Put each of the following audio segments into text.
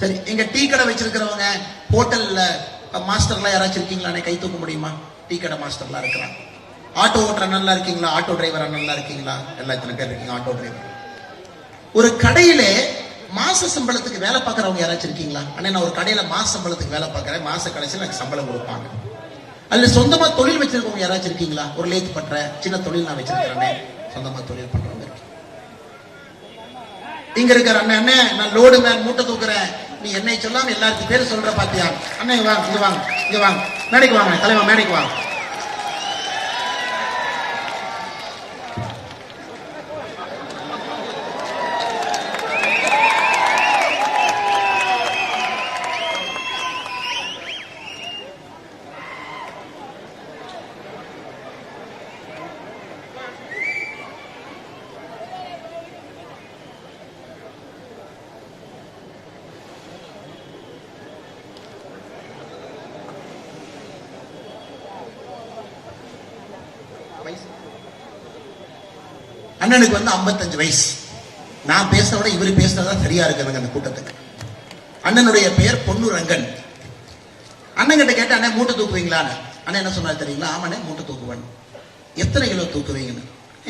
சரி எங்க டீ கடை வச்சிருக்கிறவங்க ஹோட்டல்ல மாஸ்டர்லாம் யாராச்சும் இருக்கீங்களா? கை தூக்க முடியுமா? டீ கடை மாஸ்டர்லாம் இருக்கிறாங்க ஆட்டோ ஓட்டுற நல்லா இருக்கீங்களா? ஆட்டோ டிரைவர் நல்லா இருக்கீங்களா? எல்லா இத்தனை பேர் இருக்கீங்க ஆட்டோ டிரைவர். ஒரு கடையிலே மாச சம்பளத்துக்கு வேலை பார்க்கறவங்க யாராச்சும் இருக்கீங்களா? அண்ணே நான் ஒரு கடையில மாச சம்பளத்துக்கு வேலை பார்க்கறேன். மாச கடைசியில் எனக்கு சம்பளம் கொடுப்பாங்க. அல்ல சொந்தமா தொழில் வச்சிருக்கவங்க யாராச்சும் இருக்கீங்களா? ஒரு லேத் பண்ற சின்ன தொழில் நான் வச்சிருக்கிறேன் சொந்தமா தொழில் பண்றவங்க இங்க இருக்கிற அண்ணன் அண்ணே நான் லோடு மேன் மூட்டை தூக்குறேன். நீ என்னை சொல்லாம எல்லாத்துக்கும் பேர் சொல்ற பாத்தியா? அண்ணன் வாங்க இங்க வாங்க இங்க வாங்க. மேடைக்கு வாங்க தலைவா மேடைக்கு வாங்க. அண்ணனுக்கு வந்து 55 வயசு. நான் பேசுறத விட இவர் பேசுறதுதான் சரியா இருக்குதுங்க அந்த கூட்டத்துக்கு. அண்ணனுடைய பெயர் பொன்னு ரங்கன். அண்ணன் கிட்ட கேட்ட அண்ணன் மூட்டை தூக்குவீங்களான்னு அண்ணன் என்ன சொன்னார் தெரியுங்களா? ஆமாண்ணே மூட்டை தூக்குவேன். எத்தனை கிலோ தூக்குவீங்கன்னு?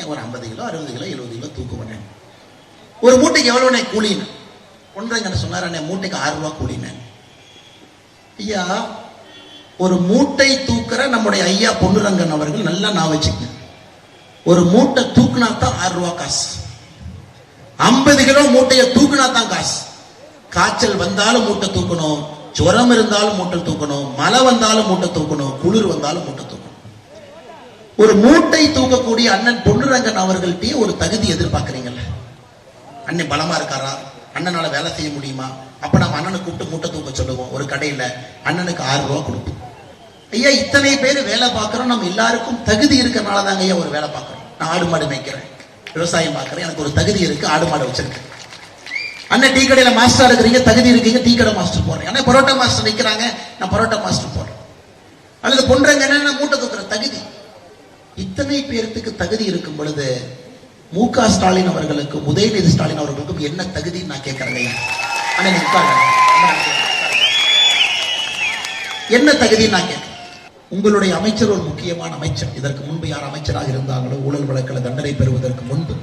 ஒரு ஐம்பது கிலோ அறுபது கிலோ எழுபது கிலோ தூக்குவேன். ஒரு மூட்டைக்கு எவ்வளோண்ணே கூலின்னு? பொன்ரங்கன் சொன்னார் அண்ணே. மூட்டைக்கு ஆறு ரூபா கூலினேன். ஐயா ஒரு மூட்டை தூக்குற நம்முடைய ஐயா பொன்னுரங்கன் அவர்கள் நல்லா நான் வச்சுக்கேன் ஒரு மூட்டை தூக்குனா தான் ஆறு ரூபா காசு. ஐம்பது கிலோ மூட்டையை தூக்குனா தான் காசு. காய்ச்சல் வந்தாலும் மூட்டை தூக்கணும் ஜுரம் இருந்தாலும் மூட்டை தூக்கணும் மழை வந்தாலும் மூட்டை தூக்கணும் குளிர் வந்தாலும் மூட்டை தூக்கணும். ஒரு மூட்டை தூக்கக்கூடிய அண்ணன் பொன்னுரங்கன் அவர்கள்ட்டயே ஒரு தகுதி எதிர்பார்க்கறீங்கல்ல. அண்ணன் பலமா இருக்காரா? அண்ணனால வேலை செய்ய முடியுமா? அப்ப நம்ம அண்ணனை கூப்பிட்டு மூட்டை தூக்க சொல்லுவோம். ஒரு கடையில அண்ணனுக்கு ஆறு ரூபா கொடுப்போம். ஐயா இத்தனை பேர் வேலை பார்க்கறோம். நம்ம எல்லாருக்கும் தகுதி இருக்கிறனால தாங்க ஐயா ஒரு வேலை பார்க்கறோம். நான் ஆடு மாடு மேய்க்கிறேன். விவசாயம் பார்க்கறேன். எனக்கு ஒரு தகுதி இருக்கு ஆடு மாடு வச்சிருக்கேன். அண்ணன் டீ கடையில மாஸ்டர் இருக்கிறீங்க தகுதி இருக்கீங்க டீ கடை மாஸ்டர் போடுறேன். அண்ணன் பரோட்டா மாஸ்டர் நிற்கிறாங்க நான் பரோட்டா மாஸ்டர் போடுறேன். அல்லது பொன்றங்க என்ன மூட்டை தூக்குற தகுதி. இத்தனை பேர்த்துக்கு தகுதி இருக்கும் பொழுது மு க ஸ்டாலின் அவர்களுக்கும் உதயநிதி ஸ்டாலின் அவர்களுக்கும் என்ன தகுதின்னு நான் கேட்கறேன் அண்ணன் என்ன தகுதின்னு நான் கேட்கறேன்? உங்களுடைய அமைச்சர் ஒரு முக்கியமான அமைச்சர். இதற்கு முன்பு யார் அமைச்சராக இருந்தாங்களோ ஊழல் வழக்கில் தண்டனை பெறுவதற்கு முன்பு.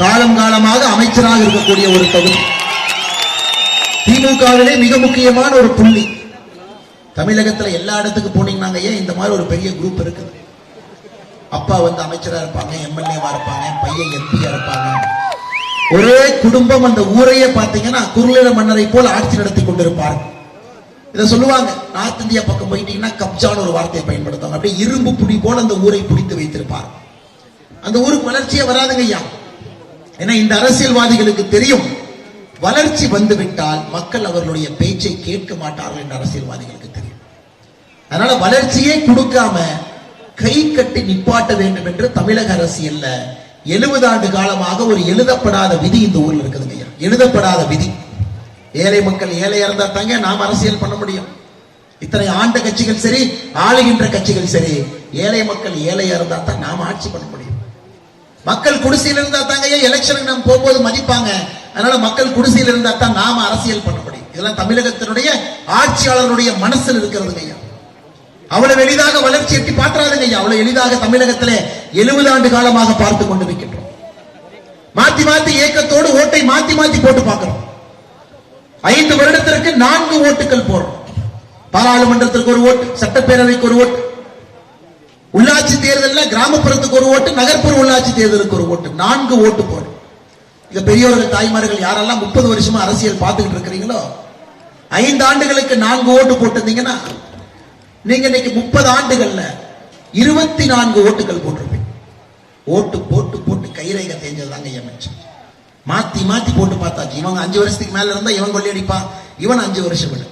காலம் காலமாக அமைச்சராக இருக்கக்கூடிய ஒரு தகுதி. திமுகவிலே மிக முக்கியமான ஒரு புள்ளி. தமிழகத்தில் எல்லா இடத்துக்கு போனீங்கன்னாங்க ஏன் இந்த மாதிரி ஒரு பெரிய குரூப் இருக்குது? அப்பா வந்து அமைச்சரா இருப்பாங்க எம்எல்ஏவா இருப்பாங்க பையன் எம்பியா இருப்பாங்க. ஒரே குடும்பம் அந்த ஊரையே பார்த்தீங்கன்னா குறுநில மன்னரை போல் ஆட்சி நடத்தி கொண்டிருப்பார் இதை சொல்லுவாங்க. நார்த் இந்தியா பக்கம் போயிட்டீங்கன்னா கப்ஜான்னு ஒரு வார்த்தையை பயன்படுத்துவாங்க அப்படியே இரும்பு புடி போல அந்த ஊரை பிடித்து வைத்திருப்பார். அந்த ஊருக்கு வளர்ச்சியே வராதுங்க ஐயா. ஏன்னா இந்த அரசியல்வாதிகளுக்கு தெரியும் வளர்ச்சி வந்துவிட்டால் மக்கள் அவர்களுடைய பேச்சை கேட்க மாட்டார்கள் என்று அரசியல்வாதிகளுக்கு தெரியும். அதனால வளர்ச்சியே கொடுக்காம கை கட்டி நிப்பாட்ட வேண்டும் என்று தமிழக அரசியல்ல எழுபது ஆண்டு காலமாக ஒரு எழுதப்படாத விதி இந்த ஊரில் இருக்குதுங்க ஐயா. எழுதப்படாத விதி. ஏழை மக்கள் ஏழையா இருந்தா தாங்க நாம் அரசியல் பண்ண முடியும். இத்தனை ஆண்ட கட்சிகள் சரி ஆளுகின்ற கட்சிகள் சரி ஏழை மக்கள் ஏழையா இருந்தா தான் நாம் ஆட்சி பண்ண முடியும். மக்கள் குடிசையில் இருந்தா தாங்க ஏன் எலெக்ஷனுக்கு நம்ம போகும்போது மதிப்பாங்க? அதனால மக்கள் குடிசையில் இருந்தா தான் நாம அரசியல் பண்ண முடியும். இதெல்லாம் தமிழகத்தினுடைய ஆட்சியாளருடைய மனசில் இருக்கிறதுங்க ஐயா. அவ்வளவு எளிதாக வளர்ச்சி எட்டி பாத்துறாதுங்க ஐயா. அவ்வளவு எளிதாக தமிழகத்திலே எழுபது ஆண்டு காலமாக பார்த்து கொண்டு வைக்கின்றோம் மாத்தி மாத்தி ஏக்கத்தோடு ஓட்டை மாத்தி மாத்தி போட்டு பார்க்கிறோம். ஐந்து வருடத்திற்கு நான்கு ஓட்டுகள் போடுறோம் பாராளுமன்றத்திற்கு ஒரு ஓட்டு சட்டப்பேரவைக்கு ஒரு ஓட்டு உள்ளாட்சி தேர்தலில் கிராமப்புறத்துக்கு ஒரு ஓட்டு நகர்ப்புற உள்ளாட்சி தேர்தலுக்கு ஒரு ஓட்டு நான்கு ஓட்டு போடும் இங்க பெரியவர்கள் தாய்மார்கள் யாரெல்லாம் முப்பது வருஷமா அரசியல் பார்த்துக்கிட்டு இருக்கிறீங்களோ ஐந்து ஆண்டுகளுக்கு நான்கு ஓட்டு போட்டிருந்தீங்கன்னா நீங்க இன்னைக்கு முப்பது ஆண்டுகள்ல இருபத்தி நான்கு ஓட்டுகள் போட்டிருப்பீங்க. ஓட்டு போட்டு போட்டு கைரேகை தேஞ்சது தாங்க அமைச்சர் மாத்தி மாத்தி போட்டு பார்த்தாச்சு. இவங்க அஞ்சு வருஷத்துக்கு மேல இருந்தா இவன் கொள்ளையடிப்பான் இவன் அஞ்சு வருஷம் விடு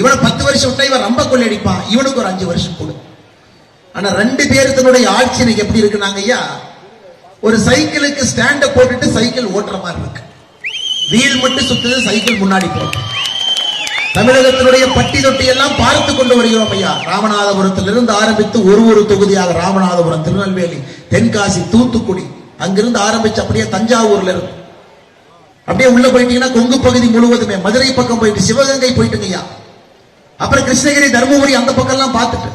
இவனை பத்து வருஷம் விட்டா இவன் ரொம்ப கொள்ளையடிப்பான் இவனுக்கு ஒரு அஞ்சு வருஷம் கொடு. ஆனா ரெண்டு பேருத்தினுடைய ஆட்சி இன்னைக்கு எப்படி இருக்குனாங்க ஐயா ஒரு சைக்கிளுக்கு ஸ்டாண்ட போட்டுட்டு சைக்கிள் ஓட்டுற மாதிரி இருக்கு. வீல் மட்டும் சுத்துது சைக்கிள் முன்னாடி போகும் தமிழகத்தினுடைய பட்டி தொட்டி எல்லாம் பார்த்து கொண்டு வருகிறோம் ஐயா. ராமநாதபுரத்திலிருந்து ஆரம்பித்து ஒரு ஒரு தொகுதியாக ராமநாதபுரம் திருநெல்வேலி தென்காசி தூத்துக்குடி அங்கிருந்து ஆரம்பிச்சு அப்படியே தஞ்சாவூர்ல இருந்து. அப்படியே உள்ள போயிட்டீங்கன்னா கொங்கு பகுதி முழுவதுமே. மதுரை பக்கம் போயிட்டு சிவகங்கை போயிட்டுங்க ஐயா. அப்புறம் கிருஷ்ணகிரி தருமபுரி அந்த பக்கம் எல்லாம் பார்த்துட்டு.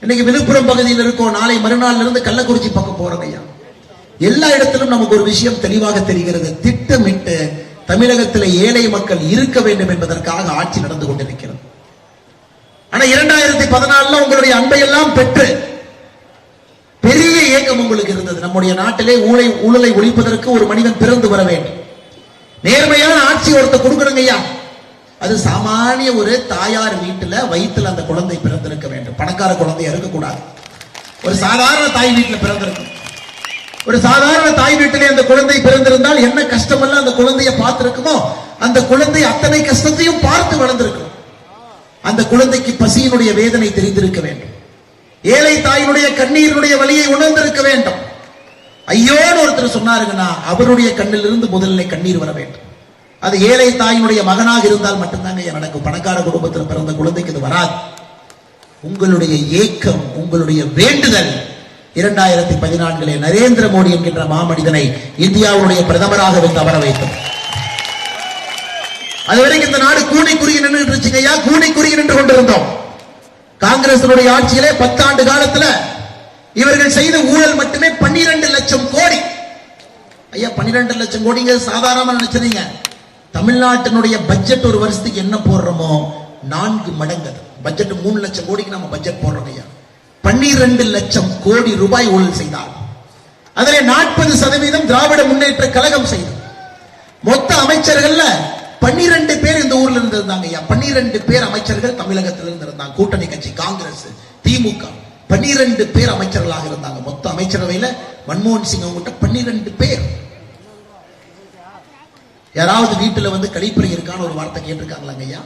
இன்னைக்கு விழுப்புரம் பகுதியில் இருக்கோம். நாளை மறுநாள்ல இருந்து கள்ளக்குறிச்சி பக்கம் போறோம் ஐயா. எல்லா இடத்திலும் நமக்கு ஒரு விஷயம் தெளிவாக தெரிகிறது. திட்டமிட்டு தமிழகத்தில் ஏழை மக்கள் இருக்க வேண்டும் என்பதற்காக ஆட்சி நடந்து கொண்டிருக்கிறது. ஆனா இரண்டாயிரத்தி பதினாலுல உங்களுடைய அன்பை எல்லாம் பெற்று இயக்கம் உங்களுக்கு இருந்தது. நம்முடைய நாட்டிலே ஊழலை ஊழலை ஒழிப்பதற்கு ஒரு மனிதன் பிறந்து வர வேண்டும். நேர்மையான ஆட்சி ஒருத்த கொடுக்கணுங்க ஐயா. அது சாமானிய ஒரு தாயார் வீட்டுல வயிற்றுல அந்த குழந்தை பிறந்திருக்க வேண்டும். பணக்கார குழந்தையா இருக்கக்கூடாது. ஒரு சாதாரண தாய் வீட்டுல பிறந்திருக்கும் ஒரு சாதாரண தாய் வீட்டிலே அந்த குழந்தை பிறந்திருந்தால் என்ன கஷ்டமெல்லாம் அந்த குழந்தைய பார்த்திருக்குமோ அந்த குழந்தை அத்தனை கஷ்டத்தையும் பார்த்து வளர்ந்திருக்கும். அந்த குழந்தைக்கு பசியினுடைய வேதனை தெரிந்திருக்க வேண்டும். ஏழை தாயினுடைய கண்ணீரினுடைய வழியை உணர்ந்திருக்க வேண்டும். ஐயோன்னு ஒருத்தர் சொன்னாருங்கன்னா அவருடைய கண்ணிலிருந்து முதலில் கண்ணீர் வர வேண்டும். அது ஏழை தாயினுடைய மகனாக இருந்தால் மட்டும்தாங்க எனக்கு நடக்கும்? பணக்கார குடும்பத்தில் பிறந்த குழந்தைக்கு இது வராது. உங்களுடைய ஏக்கம் உங்களுடைய வேண்டுதல் இரண்டாயிரத்தி பதினான்கிலே நரேந்திர மோடி என்கின்ற மாமனிதனை இந்தியாவுடைய பிரதமராக வந்து அமர வைத்தோம். அதுவரைக்கும் இந்த நாடு கூனி குறுகி நின்று இருந்துச்சுங்க ஐயா கூனி குறுகி நின்று கொண்டிருந்தோம். காங்கிரசினுடைய ஆட்சியிலே பத்தாண்டு காலத்துல இவர்கள் செய்த ஊழல் மட்டுமே பன்னிரண்டு லட்சம் கோடி. ஐயா பன்னிரண்டு லட்சம் கோடிங்க சாதாரணமா நினைச்சிருங்க. தமிழ்நாட்டினுடைய பட்ஜெட் ஒரு வருஷத்துக்கு என்ன போடுறோமோ? நான்கு மடங்கு பட்ஜெட் மூணு லட்சம் கோடிக்கு நம்ம பட்ஜெட் போடுறோம் ஐயா. பன்னிரண்டு லட்சம் கோடி ரூபாய் ஊழல் செய்தார். அதிலே நாற்பது சதவீதம் திராவிட முன்னேற்ற கழகம் செய்தது. மொத்த அமைச்சர்கள்ல பன்னிரண்டு பேர் இந்த ஊர்ல இருந்து இருந்தாங்க ஐயா. பன்னிரண்டு பேர் அமைச்சர்கள் தமிழகத்தில் இருந்து இருந்தாங்க கூட்டணி கட்சி காங்கிரஸ் திமுக. பன்னிரண்டு பேர் அமைச்சர்களாக இருந்தாங்க. மொத்த அமைச்சரவையில மன்மோகன் சிங் அவங்ககிட்ட பன்னிரண்டு பேர். யாராவது வீட்டுல வந்து கழிப்பறை இருக்கான்னு ஒரு வார்த்தை கேட்டிருக்காங்களாங்க ஐயா?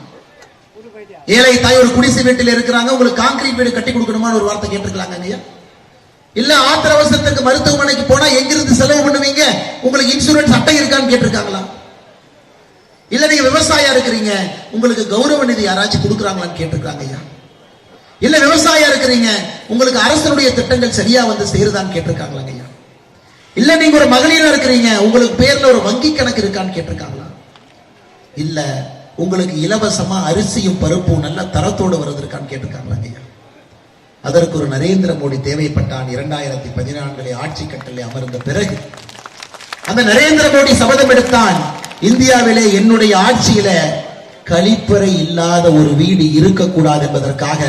ஏழை தாய் ஒரு குடிசை வீட்டில் இருக்கிறாங்க. உங்களுக்கு காங்கிரீட் வீடு கட்டி கொடுக்கணுமான்னு ஒரு வார்த்தை கேட்டிருக்கலாங்க ஐயா? இல்ல ஆத்திர அவசரத்துக்கு மருத்துவமனைக்கு போனா எங்கிருந்து செலவு பண்ணுவீங்க? உங்களுக்கு இன்சூரன்ஸ் அட்டை இருக்கான்னு கேட்டிருக்காங்களா? இல்ல நீங்க விவசாயியா இருக்கிறீங்க. உங்களுக்கு கௌரவ நிதி யாராச்சும் கொடுக்குறாங்களான்னு கேட்டிருக்காங்க ஐயா. இல்ல விவசாயியா இருக்கிறீங்க. உங்களுக்கு அரசனுடைய திட்டங்கள் சரியா வந்து சேருதான்னு கேட்டிருக்காங்களாங்க ஐயா. இல்ல நீங்க ஒரு மகளிரா இருக்கிறீங்க. உங்களுக்கு பேர்ல ஒரு வங்கி கணக்கு இருக்கான்னு கேட்டிருக்காங்களா? இல்ல உங்களுக்கு இலவசமா அரிசியும் பருப்பும் நல்ல தரத்தோடு வருவதற்கான்னு கேட்டிருக்காங்களாங்க ஐயா. அதற்கு ஒரு நரேந்திர மோடி தேவைப்பட்டான். இரண்டாயிரத்தி பதினான்கிலே ஆட்சி கட்டளை அமர்ந்த பிறகு அந்த நரேந்திர மோடி சபதம் எடுத்தான். இந்தியாவிலே என்னுடைய ஆட்சியில கழிப்பறை இல்லாத ஒரு வீடு இருக்கக்கூடாது என்பதற்காக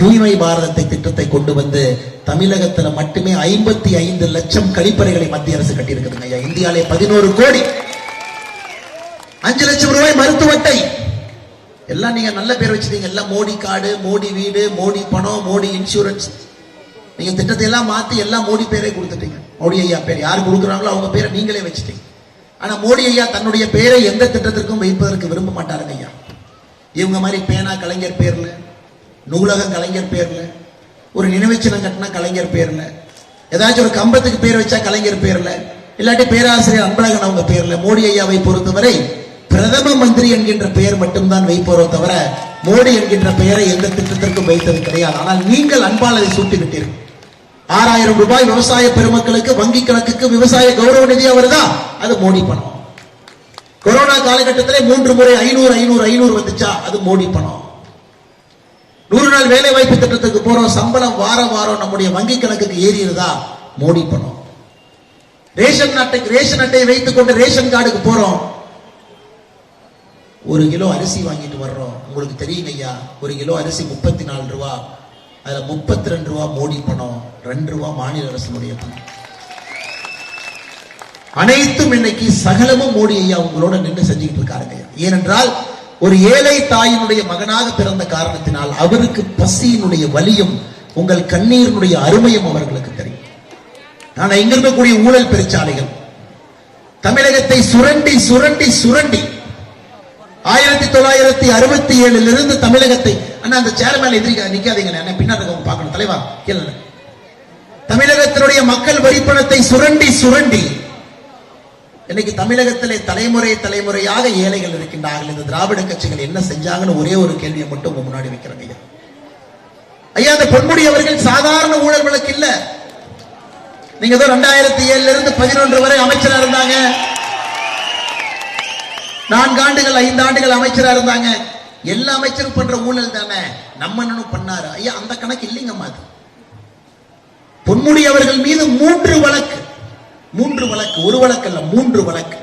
தூய்மை பாரதத்தை திட்டத்தை கொண்டு வந்து தமிழகத்துல மட்டுமே ஐம்பத்தி ஐந்து லட்சம் கழிப்பறைகளை மத்திய அரசு கட்டியிருக்குதுங்க ஐயா. இந்தியாவிலே பதினோரு கோடி. அஞ்சு லட்சம் ரூபாய் மருத்துவத்தை எல்லாம் நீங்க நல்ல பேர் வச்சிருக்கீங்க எல்லாம் மோடி கார்டு மோடி வீடு மோடி பணம் மோடி இன்சூரன்ஸ். நீங்க திட்டத்தை எல்லாம் மாத்தி எல்லாம் மோடி பேரே கொடுத்துட்டீங்க. மோடி ஐயா பேர். யார் கொடுக்குறாங்களோ அவங்க பேரை நீங்களே வச்சுட்டீங்க. ஆனா மோடி ஐயா தன்னுடைய பெயரை எந்த திட்டத்திற்கும் வைப்பதற்கு விரும்ப மாட்டாருங்க ஐயா. இவங்க மாதிரி பேனா கலைஞர் பேர்ல நூலகம் கலைஞர் பேர்ல ஒரு நினைவுச்சின்னம் கட்டினா கலைஞர் பேர்ல ஏதாச்சும் ஒரு கம்பத்துக்கு பேர் வச்சா கலைஞர் பேர்ல இல்லாட்டி பேராசிரியர் அன்பழகன் அவங்க பேர்ல மோடி ஐயாவை பொறுத்தவரை பிரதம மந்திரி என்கின்ற பெயர் மட்டும்தான் வைப்போரோ தவிர மோடி என்கின்ற பெயரை எந்த திட்டத்திற்கும் வைத்தது கிடையாது. ஆனால் நீங்கள் அன்பால் அதை சூட்டிவிட்டீர்கள். ஆறாயிரம் ரூபாய் விவசாய பெருமக்களுக்கு வங்கி கணக்குக்கு விவசாய கௌரவ நிதியா வருதா அது மோடி பணம். கொரோனா காலகட்டத்தில் மூன்று முறை ஐநூறு ஐநூறு ஐநூறு வந்துச்சா? அது மோடி பணம். நூறு நாள் வேலை வாய்ப்பு திட்டத்துக்கு போறோம். சம்பளம் வாரம் வாரம் நம்முடைய வங்கி கணக்குக்கு ஏறியதா மோடி பணம். ரேஷன் அட்டைக்கு ரேஷன் அட்டையை வைத்துக் கொண்டு ரேஷன் கார்டுக்கு போறோம். ஒரு கிலோ அரிசி வாங்கிட்டு வர்றோம். உங்களுக்கு தெரியும் ஐயா ஒரு கிலோ அரிசி முப்பத்தி நாலு ரூபா. அதுல முப்பத்தி ரெண்டு ரூபா மோடி பணம் ரெண்டு ரூபா மாநில அரசினுடைய பணம். அனைத்தும் இன்னைக்கு சகலமும் மோடி ஐயா உங்களோட நின்று செஞ்சுக்கிட்டு இருக்காருங்க ஏனென்றால் ஒரு ஏழை தாயினுடைய மகனாக பிறந்த காரணத்தினால் அவருக்கு பசியினுடைய வலியும் உங்கள் கண்ணீரினுடைய அருமையும் அவர்களுக்கு தெரியும். நான் இங்க இருக்கக்கூடிய ஊழல் பெருச்சாலைகள் தமிழகத்தை சுரண்டி சுரண்டி சுரண்டி ஆயிரத்தி தொள்ளாயிரத்தி அறுபத்தி ஏழுல இருந்து தமிழகத்தை அண்ணா அந்த சேர் மேல எதிரிக்க நிக்காதீங்க என்ன பின்னாடி பார்க்கணும். தலைவா கேளுங்க. தமிழகத்தினுடைய மக்கள் வரிப்பணத்தை சுரண்டி சுரண்டி இன்னைக்கு தமிழகத்திலே தலைமுறை தலைமுறையாக ஏழைகள் இருக்கின்றார்கள். இந்த திராவிட கட்சிகள் என்ன செஞ்சாங்கன்னு ஒரே ஒரு கேள்வியை மட்டும் உங்க முன்னாடி வைக்கிறேன் ஐயா. ஐயா அந்த பொன்முடி அவர்கள் சாதாரண ஊழல் வழக்கு இல்ல. நீங்க ஏதோ ரெண்டாயிரத்தி ஏழுல இருந்து பதினொன்று வரை அமைச்சரா இருந்தாங்க. நான்கு ஆண்டுகள் ஐந்து ஆண்டுகள் அமைச்சரா இருந்தாங்க. எல்லா அமைச்சரும் பண்ற ஊழல் தானே? நம்ம என்ன பண்ணாரு? ஐயா அந்த கணக்கு இல்லைங்கம்மா அது. பொன்முடி அவர்கள் மீது மூன்று வழக்கு. மூன்று வழக்கு. ஒரு வழக்கு அல்ல மூன்று வழக்கு.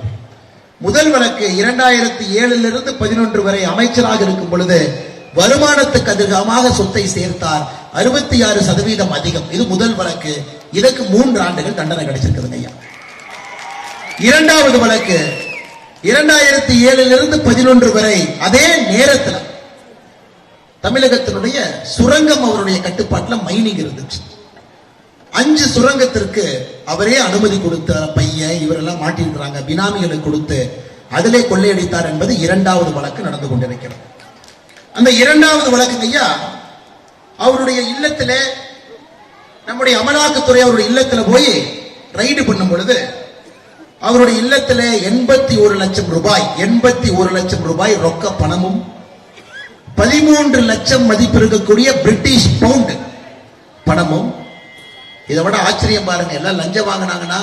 முதல் வழக்கு இரண்டாயிரத்தி ஏழுல இருந்து பதினொன்று வரை அமைச்சராக இருக்கும் பொழுது வருமானத்துக்கு அதிகமாக சொத்தை சேர்த்தார். அறுபத்தி ஆறு சதவீதம் அதிகம். இது முதல் வழக்கு. இதற்கு மூன்று ஆண்டுகள் தண்டனை கிடைச்சிருக்குதுங்க ஐயா. இரண்டாவது வழக்கு இரண்டாயிரத்தி ஏழுல இருந்து பதினொன்று வரை அதே நேரத்தில் தமிழகத்தினுடைய சுரங்கம் அவருடைய கட்டுப்பாட்டில் மைனிங் இருந்துச்சு. அஞ்சு சுரங்கத்திற்கு அவரே அனுமதி கொடுத்த பையன் இவரெல்லாம் மாட்டியிருக்கிறாங்க பினாமிகளை கொடுத்து அதிலே கொள்ளையடித்தார் என்பது இரண்டாவது வழக்கு நடந்து கொண்டிருக்கிறது. அந்த இரண்டாவது வழக்குங்க ஐயா அவருடைய இல்லத்தில் நம்முடைய அமலாக்கத்துறை அவருடைய இல்லத்துல போய் ரைடு பண்ணும் பொழுது அவருடைய இல்லத்துல எண்பத்தி ஒரு லட்சம் ரூபாய் எண்பத்தி ஒரு லட்சம் ரூபாய் ரொக்க பணமும் பதிமூன்று லட்சம் மதிப்பு இருக்கக்கூடிய பிரிட்டிஷ் பவுண்ட் பணமும். இதை விட ஆச்சரியம் பாருங்க எல்லாம் லஞ்சம் வாங்கினாங்கன்னா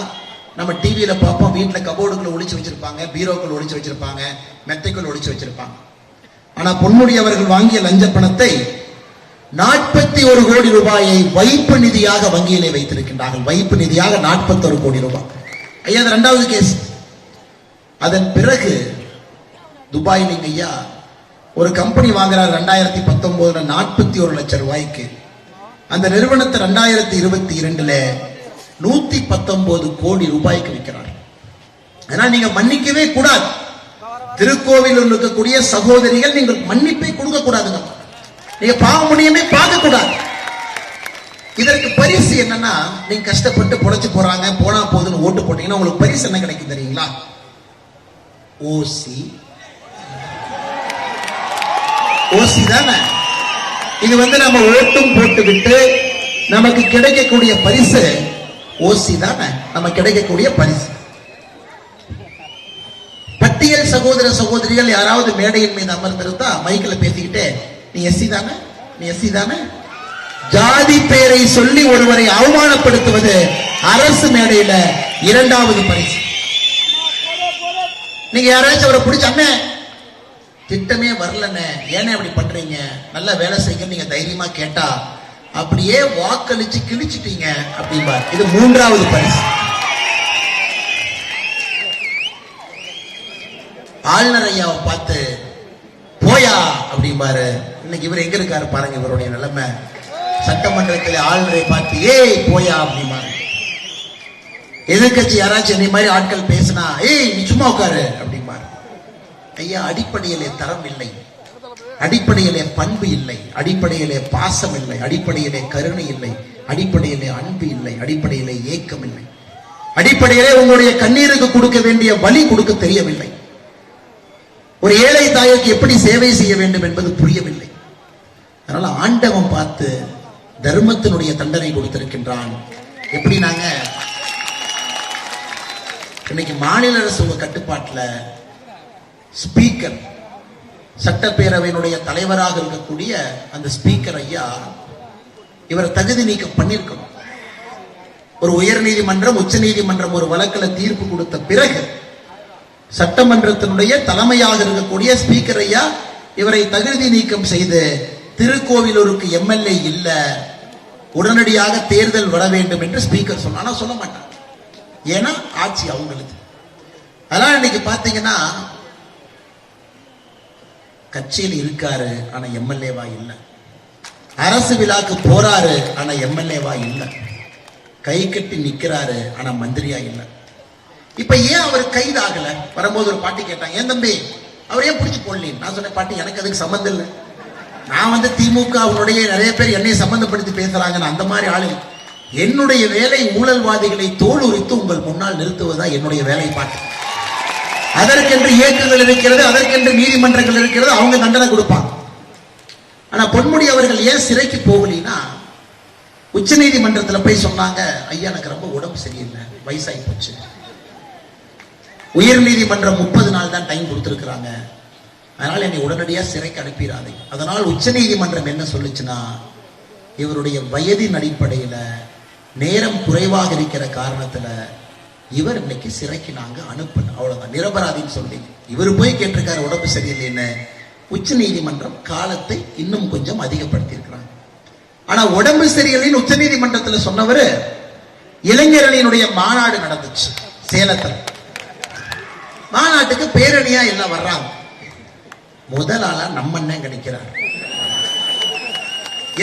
நம்ம டிவியில பார்ப்போம் வீட்டில் கபோர்டுகளை ஒழிச்சு வச்சிருப்பாங்க பீரோக்கள் ஒழிச்சு வச்சிருப்பாங்க மெத்தைக்குள்ள ஒழிச்சு வச்சிருப்பாங்க. ஆனா பொன்முடி அவர்கள் வாங்கிய லஞ்ச பணத்தை நாற்பத்தி ஒரு கோடி ரூபாயை வைப்பு நிதியாக வங்கியிலே வைத்திருக்கின்றார்கள். வைப்பு நிதியாக நாற்பத்தொரு கோடி ரூபாய். ஐயா அது ரெண்டாவது கேஸ் அதன் பிறகு துபாயில் இங்க ஐயா ஒரு கம்பெனி வாங்குறாரு ரெண்டாயிரத்தி பத்தொன்பதுல நாற்பத்தி ஒரு லட்சம் ரூபாய்க்கு. அந்த நிறுவனத்தை ரெண்டாயிரத்தி இருபத்தி இரண்டுல நூத்தி பத்தொன்பது கோடி ரூபாய்க்கு விற்கிறார். அதனால் நீங்க மன்னிக்கவே கூடாது. திருக்கோவில் இருக்கக்கூடிய சகோதரிகள் நீங்கள் மன்னிப்பை கொடுக்க கூடாதுங்க நீங்க பாவ முடியுமே பார்க்க கூடாது இதற்கு பரிசு என்னன்னா நீங்க கஷ்டப்பட்டு பொழைச்சு போறாங்க போனா போதுன்னு ஓட்டு போட்டீங்கன்னா உங்களுக்கு பரிசு என்ன கிடைக்கும் தெரியுங்களா? ஓசி. ஓசி தானே? இது வந்து நம்ம ஓட்டும் போட்டு விட்டு நமக்கு கிடைக்கக்கூடிய பரிசு ஓசி தானே? நம்ம கிடைக்கக்கூடிய பரிசு. பட்டியல் சகோதர சகோதரிகள் யாராவது மேடையின் மீது அமர்ந்திருந்தா மைக்கில் பேசிக்கிட்டு நீ எஸ்சி தானே? நீ எஸ்சி தானே? ஜாதி பெயரை சொல்லி ஒருவரை அவமானப்படுத்துவது அரசு மேடையில இரண்டாவது பரிசு. நீங்க யாராச்சும் அவரை பிடிச்ச அண்ணே திட்டமே வரலண்ணே ஏனே அப்படி பண்றீங்க? நல்லா வேலை செய்ய நீங்க தைரியமா கேட்டா அப்படியே வாக்களிச்சு கிழிச்சிட்டீங்க அப்படிம்பார். இது மூன்றாவது பரிசு. ஆளுநர் ஐயாவை பார்த்து போயா அப்படிம்பாரு. இன்னைக்கு இவர் எங்க இருக்காரு பாருங்க இவருடைய நிலைமை. சட்டமன்றத்தில் ஆளுநரை பார்த்து ஏய் போயா அப்படிம்பாரு எதிர்கட்சி யாராச்சும் இந்த மாதிரி ஆட்கள் பேசினா ஏய் நீ சும்மா உட்காரு அப்படிம்பாரு ஐயா அடிப்படையிலே தரம் இல்லை. அடிப்படையிலே பண்பு இல்லை. அடிப்படையிலே பாசம் இல்லை. அடிப்படையிலே கருணை இல்லை. அடிப்படையிலே அன்பு இல்லை. அடிப்படையிலே ஏக்கம் இல்லை. அடிப்படையிலே உங்களுடைய கண்ணீருக்கு கொடுக்க வேண்டிய வழி கொடுக்க தெரியவில்லை. ஒரு ஏழை தாய்க்கு எப்படி சேவை செய்ய வேண்டும் என்பது புரியவில்லை. அதனால ஆண்டவன் பார்த்து தர்மத்தினுடைய தண்டனை கொடுத்திருக்கின்றான். எப்படி நாங்க? இன்னைக்கு மாநில அரசு கட்டுப்பாட்டில் கட்டுப்பாட்டுல ஸ்பீக்கர் சட்டப்பேரவையினுடைய தலைவராக இருக்கக்கூடிய அந்த ஸ்பீக்கர் ஐயா இவரை தகுதி நீக்கம் பண்ணிருக்கணும் ஒரு உயர் நீதிமன்றம் உச்ச நீதிமன்றம் ஒரு வழக்கில் தீர்ப்பு கொடுத்த பிறகு சட்டமன்றத்தினுடைய தலைமையாக இருக்கக்கூடிய ஸ்பீக்கர் ஐயா இவரை தகுதி நீக்கம் செய்து திருக்கோவிலூருக்கு எம்எல்ஏ இல்லை உடனடியாக தேர்தல் வர வேண்டும் என்று ஸ்பீக்கர் சொன்னா ஆனா சொல்ல மாட்டாங்க ஏன்னா ஆட்சி அவங்களுக்கு. அதனால இன்னைக்கு பாத்தீங்கன்னா கட்சியில் இருக்காரு ஆனா எம்எல்ஏவா இல்ல. அரசு விழாக்கு போறாரு ஆனா எம்எல்ஏவா இல்ல. கை கட்டி நிக்கிறாரு ஆனா மந்திரியா இல்ல. இப்ப ஏன் அவர் கைதாகல? வரும்போது ஒரு பாட்டி கேட்டாங்க ஏன் தம்பி அவர் ஏன் பிடிச்சு போடல நான் சொன்னேன் பாட்டி எனக்கு அதுக்கு சம்மந்தம் இல்லை. நான் வந்து திமுக அவனுடைய நிறைய பேர் என்னை சம்பந்தப்படுத்தி பேசுறாங்க அந்த மாதிரி ஆளு. என்னுடைய வேலை ஊழல்வாதிகளை தோல் உரித்து உங்கள் முன்னால் நிறுத்துவதா என்னுடைய வேலை பாட்டு அதற்கென்று இயக்கங்கள் இருக்கிறது அதற்கென்று நீதிமன்றங்கள் இருக்கிறது அவங்க தண்டனை கொடுப்பாங்க. ஆனா பொன்முடி அவர்கள் ஏன் சிறைக்கு போகலினா உச்ச நீதிமன்றத்தில் போய் சொன்னாங்க ஐயா எனக்கு ரொம்ப உடம்பு சரியில்லை வயசாகி போச்சு. உயர் நீதிமன்றம் முப்பது நாள் தான் டைம் கொடுத்துருக்குறாங்க. அதனால என்னை உடனடியா சிறைக்கு அனுப்பிடாதே. அதனால் உச்ச நீதிமன்றம் என்ன சொல்லுச்சுன்னா இவருடைய வயதின் அடிப்படையில நேரம் குறைவாக இருக்கிற காரணத்துல இவர் இன்னைக்கு சிறைக்கு நாங்க அனுப்பல. அவ்வளவுதான். நிரபராதின்னு சொல்லி. இவர் போய் கேட்டிருக்காரு உடம்பு சரியில்லைன்னு உச்ச நீதிமன்றம் காலத்தை இன்னும் கொஞ்சம் அதிகப்படுத்தியிருக்கிறாங்க. ஆனால் ஆனா உடம்பு சரியில்லைன்னு உச்ச நீதிமன்றத்தில் சொன்னவரு இளைஞரணியினுடைய மாநாடு நடந்துச்சு சேலத்தில். மாநாட்டுக்கு பேரணியா எல்லாம் வர்றாங்க. முதல் ஆளா நம்ம அண்ணன் கிடைக்கிறார்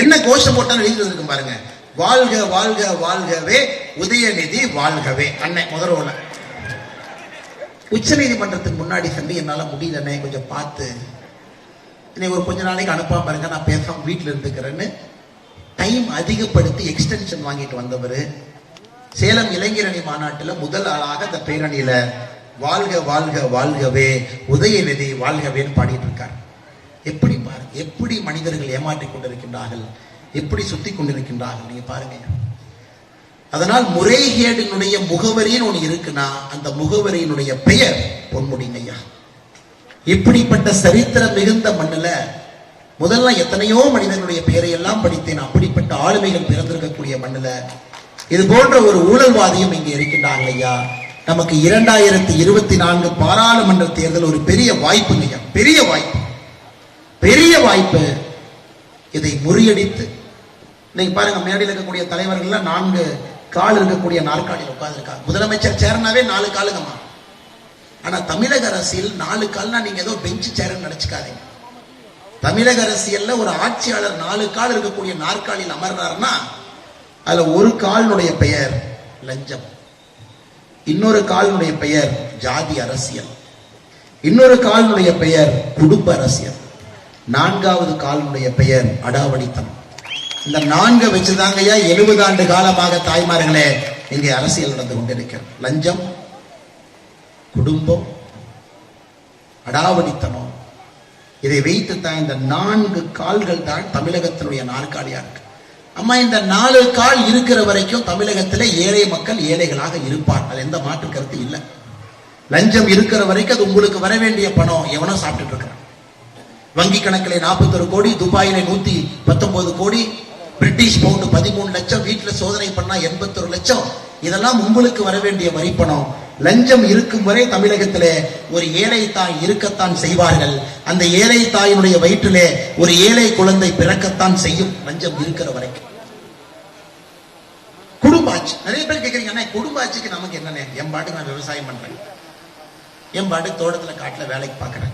என்ன கோஷம் போட்டாலும் எழுதி பாருங்க. வாழ்க வாழ்க வாழ்கவே உதயநிதி வாழ்கவே. அண்ணன் முதல்ல உச்ச நீதிமன்றத்துக்கு முன்னாடி சென்று என்னால முடியலண்ணே கொஞ்சம் பார்த்து. என்னை ஒரு கொஞ்ச நாளைக்கு அனுப்பாம பாருங்க நான் பேசாம வீட்டில் இருந்துக்கிறேன்னு டைம் அதிகப்படுத்தி எக்ஸ்டென்ஷன் வாங்கிட்டு வந்தவர். சேலம் இளைஞரணி மாநாட்டில் முதல் ஆளாக அந்த பேரணியில வாழ்க வாழ்க வாழ்கவே. உதயநிதி வாழ்கவேன்னு பாடிட்டு இருக்கார் எப்படி பாருங்க எப்படி மனிதர்கள் ஏமாற்றிக் கொண்டிருக்கின்றார்கள்? எப்படி சுத்தி கொண்டிருக்கின்றார்கள்? நீங்க பாருங்க. அதனால் முறைகேடினுடைய முகவரின்னு ஒண்ணு இருக்குன்னா அந்த முகவரியினுடைய பெயர் பொன்முடிங்க ஐயா. இப்படிப்பட்ட சரித்திரம் மிகுந்த மண்ணில் முதல்ல எத்தனையோ மனிதனுடைய பெயரை எல்லாம் படித்தேன். அப்படிப்பட்ட ஆளுமைகள் பிறந்திருக்கக்கூடிய மண்ணில். இது போன்ற ஒரு ஊழல்வாதியும் இங்கே இருக்கின்றார்கள் ஐயா. நமக்கு இரண்டாயிரத்தி இருபத்தி நான்கு பாராளுமன்ற தேர்தல் ஒரு பெரிய வாய்ப்புங்க பெரிய வாய்ப்பு. பெரிய வாய்ப்பு. இதை முறியடித்து இன்னைக்கு பாருங்க மேடையில் இருக்கக்கூடிய தலைவர்கள்லாம் நான்கு கால் இருக்கக்கூடிய நாற்காலியில் உட்கார்ந்துருக்காங்க. முதலமைச்சர் சேர்னாவே நாலு காலுங்கம்மா. ஆனா தமிழக அரசியல் நாலு கால்னா நீங்க ஏதோ பெஞ்சு சேர்ன்னு நினைச்சுக்காதீங்க. தமிழக அரசியல்ல ஒரு ஆட்சியாளர் நாலு கால் இருக்கக்கூடிய நாற்காலியில் அமர்றாருன்னா அதுல ஒரு காலினுடைய பெயர் லஞ்சம். இன்னொரு காலினுடைய பெயர் ஜாதி அரசியல். இன்னொரு காலினுடைய பெயர் குடும்ப அரசியல். நான்காவது காலினுடைய பெயர் அடாவடித்தனம். இந்த நான்கு வச்சுதாங்கய்யா எழுபது ஆண்டு காலமாக தாய்மார்களே இங்கே அரசியல் நடந்து கொண்டிருக்கிறது. லஞ்சம் குடும்பம் அடாவடித்தனம். இதை வைத்து தான் இந்த நான்கு கால்கள் தான் தமிழகத்தினுடைய நாற்காலியா இருக்கு. அம்மா இந்த நாலு கால் இருக்கிற வரைக்கும் தமிழகத்தில் ஏழை மக்கள் ஏழைகளாக இருப்பார்கள். எந்த மாற்று கருத்து இல்லை. லஞ்சம் இருக்கிற வரைக்கும் அது உங்களுக்கு வர வேண்டிய பணம் எவனோ சாப்பிட்டுட்டு இருக்கிறான். வங்கி கணக்கில் நாற்பத்தொரு கோடி துபாயிலே நூத்தி பத்தொன்பது கோடி பிரிட்டிஷ் பவுண்டு பதிமூணு லட்சம் வீட்டில் சோதனை பண்ணா எண்பத்தொரு லட்சம். இதெல்லாம் உங்களுக்கு வர வேண்டிய வரிப்பணம். லஞ்சம் இருக்கும் வரை தமிழகத்திலே ஒரு ஏழை தாய் இருக்கத்தான் செய்வார்கள். அந்த ஏழை தாயினுடைய வயிற்றிலே ஒரு ஏழை குழந்தை பிறக்கத்தான் செய்யும் லஞ்சம் இருக்கிற வரைக்கும். குடும்ப ஆட்சி. நிறைய பேர் கேட்குறீங்க அண்ணா குடும்ப ஆட்சிக்கு நமக்கு என்னண்ணே? என் பாட்டுக்கு நான் விவசாயம் பண்றேன். என் பாட்டுக்கு தோட்டத்துல காட்டுல வேலைக்கு பாக்குறேன்.